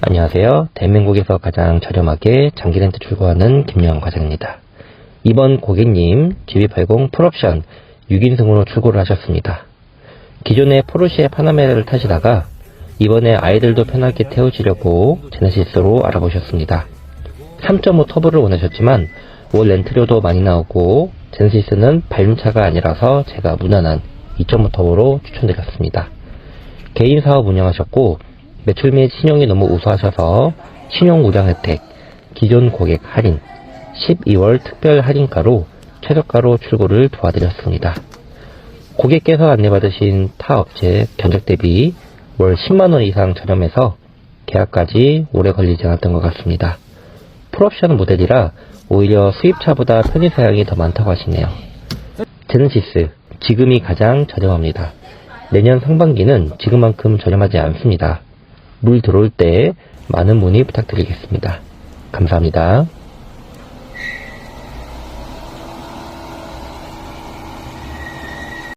안녕하세요. 대한민국에서 가장 저렴하게 장기 렌트 출고하는 김영환 과장입니다. 이번 고객님 GB80 풀옵션 6인승으로 출고를 하셨습니다. 기존의 포르쉐 파나메라를 타시다가 이번에 아이들도 편하게 태우시려고 제네시스로 알아보셨습니다. 3.5 터보를 원하셨지만 월 렌트료도 많이 나오고 제네시스는 밟음차가 아니라서 제가 무난한 2.5 터보로 추천드렸습니다. 개인 사업 운영하셨고 매출 및 신용이 너무 우수하셔서 신용 우량 혜택, 기존 고객 할인, 12월 특별 할인가로 최저가로 출고를 도와드렸습니다. 고객께서 안내받으신 타 업체 견적 대비 월 10만원 이상 저렴해서 계약까지 오래 걸리지 않았던 것 같습니다. 풀옵션 모델이라 오히려 수입차보다 편의 사양이 더 많다고 하시네요. 제네시스, 지금이 가장 저렴합니다. 내년 상반기는 지금만큼 저렴하지 않습니다. 물 들어올 때 많은 문의 부탁드리겠습니다. 감사합니다.